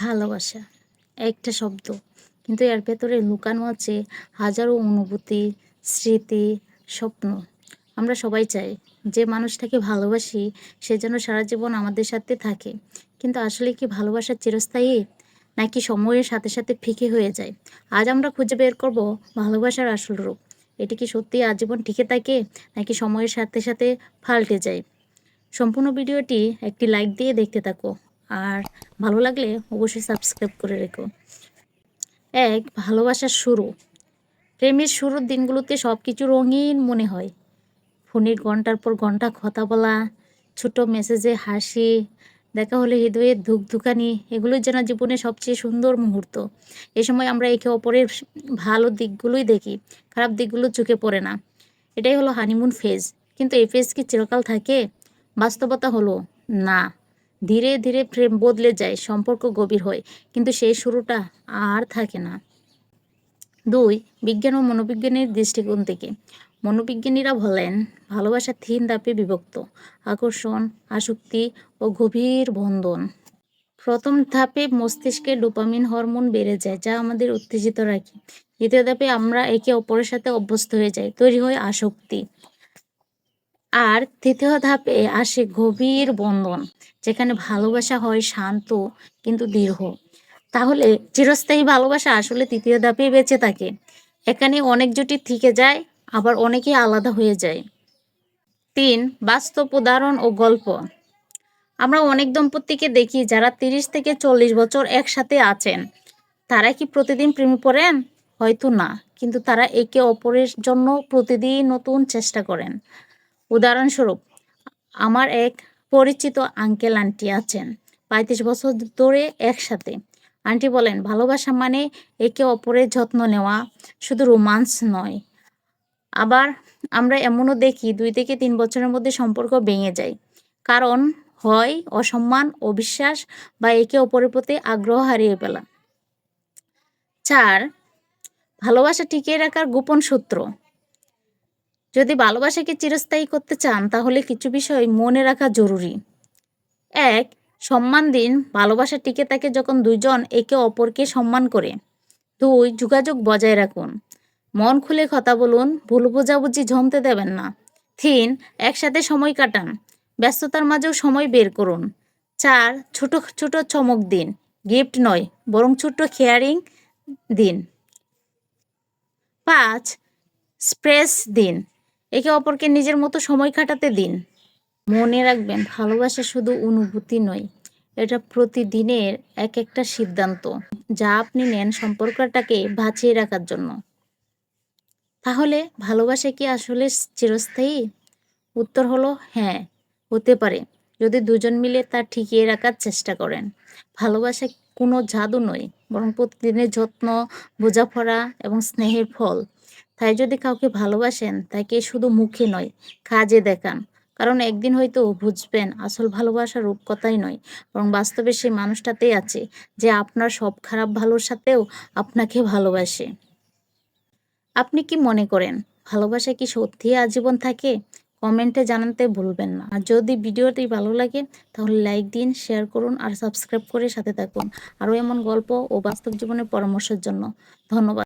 ভালোবাসা, একটা শব্দ। কিন্তু এর ভেতরে লুকানো আছে হাজারো অনুভূতি, স্মৃতি, স্বপ্ন। আমরা সবাই চাই যে মানুষটাকে ভালোবাসি, সে যেন সারা জীবন আমাদের সাথে থাকে। কিন্তু আসলে কি ভালোবাসা চিরস্থায়ী? নাকি সময়ের সাথে সাথে ফিকে হয়ে যায়? আজ আমরা খুঁজে বের করব ভালোবাসার আসল রূপ। এটি কি সত্যি আজীবন টিকে থাকে, নাকি সময়ের সাথে সাথে পাল্টে যায়? সম্পূর্ণ ভিডিওটি একটি লাইক দিয়ে দেখতে থাকো। আর ভালো লাগলে অবশ্যই সাবস্ক্রাইব করে রেখো। এক, ভালোবাসার শুরু। প্রেমের শুরুর দিনগুলোতে সব কিছু রঙিন মনে হয়। ফোনের ঘণ্টার পর ঘণ্টা কথা বলা, ছোট মেসেজে হাসি, দেখা হলে হৃদয়ে ধুকধুকানি, এগুলোই যেন জীবনের সবচেয়ে সুন্দর মুহূর্ত। এ সময় আমরা একে অপরের ভালো দিকগুলোই দেখি, খারাপ দিকগুলো চোখে পড়ে না। এটাই হলো হানিমুন ফেজ কিন্তু এই ফেজ কি চিরকাল থাকে? বাস্তবতা হলো না। ধীরে ধীরে প্রেম বদলে যায়, সম্পর্ক গভীর হয়। কিন্তু সেই শুরুটা আর থাকে না। দুই, বিজ্ঞান ও মনোবিজ্ঞানের দৃষ্টিকোণ থেকে। মনোবিজ্ঞানীরা বলেন, ভালোবাসা তিন ধাপে বিভক্ত। আকর্ষণ, আসক্তি ও গভীর বন্ধন। প্রথম ধাপে মস্তিষ্কে ডোপামিন হরমোন বেড়ে যায়, যা আমাদের উত্তেজিত রাখে। দ্বিতীয় ধাপে আমরা একে অপরের সাথে অভ্যস্ত হয়ে যাই, তৈরি হয় আসক্তি। আর তৃতীয় ধাপে আসে গভীর বন্ধন, যেখানে ভালোবাসা হয় শান্ত কিন্তু দীর্ঘ তাহলে চিরস্থায়ী ভালোবাসা আসলে তৃতীয় ধাপে বেঁচে থাকে। এখানে অনেক জুটি থেকে যায়, আবার অনেকেই আলাদা হয়ে যায়। তিন, বাস্তব উদাহরণ ও গল্প। আমরা অনেক দম্পতিকে দেখি যারা তিরিশ থেকে চল্লিশ বছর একসাথে আছেন। তারা কি প্রতিদিন প্রেমে পড়েন? হয়তো না, কিন্তু তারা একে অপরের জন্য প্রতিদিন নতুন চেষ্টা করেন। উদাহরণস্বরূপ, আমার এক পরিচিত আঙ্কেল আন্টি আছেন। পঁয়ত্রিশ বছর ধরে একসাথে। আন্টি বলেন, ভালোবাসা মানে একে অপরের যত্ন নেওয়া, শুধু রোমান্স নয়। আবার আমরা এমনও দেখি, দুই থেকে তিন বছরের মধ্যে সম্পর্ক ভেঙে যায়। কারণ হয় অসম্মান, অবিশ্বাস বা একে অপরের প্রতি আগ্রহ হারিয়ে ফেলা। চার, ভালোবাসা টিকিয়ে রাখার গোপন সূত্র। যদি ভালোবাসাকে চিরস্থায়ী করতে চান, তাহলে কিছু বিষয় মনে রাখা জরুরি। এক, সম্মান দিন। ভালোবাসা টিকে থাকে যখন দুইজন একে অপরকে সম্মান করে। দুই, যোগাযোগ বজায় রাখুন। মন খুলে কথা বলুন। ভুল বোঝাবুঝি জমতে দেবেন না। তিন, একসাথে সময় কাটান। ব্যস্ততার মাঝেও সময় বের করুন। চার, ছোট ছোট চমক দিন। গিফট নয়, বরং ছোট্ট কেয়ারিং দিন। পাঁচ স্প্রেস দিন। একে অপরকে নিজের মতো সময় কাটাতে দিন। মনে রাখবেন, ভালোবাসা শুধু অনুভূতি নয়, এটা প্রতিদিনের এক একটা সিদ্ধান্ত যা আপনি নেন সম্পর্কটাকে বাঁচিয়ে রাখার জন্য। তাহলে ভালোবাসা কি আসলে চিরস্থায়ী? উত্তর হলো হ্যাঁ হতে পারে। যদি দুজন মিলে তা ঠিকিয়ে রাখার চেষ্টা করেন। ভালোবাসা কোনো জাদু নয়, বরং প্রতিদিনের যত্ন, বোঝাপড়া এবং স্নেহের ফল। তাই যদি কাউকে ভালোবাসেন তাকে শুধু মুখে নয়, কাজে দেখান। কারণ একদিন হয়তো বুঝবেন, আসল ভালোবাসার রূপকথাই নয়, বরং বাস্তবে সেই মানুষটাতেই আছে, যে আপনার সব খারাপ ভালোর সাথেও আপনাকে ভালোবাসে। আপনি কি মনে করেন, ভালোবাসা কি সত্যি আজীবন থাকে? কমেন্টে জানাতে ভুলবেন না। আর যদি ভিডিওটি ভালো লাগে, তাহলে লাইক দিন, শেয়ার করুন, আর সাবস্ক্রাইব করে সাথে থাকুন। আরও এমন গল্প ও বাস্তব জীবনের পরামর্শের জন্য। ধন্যবাদ।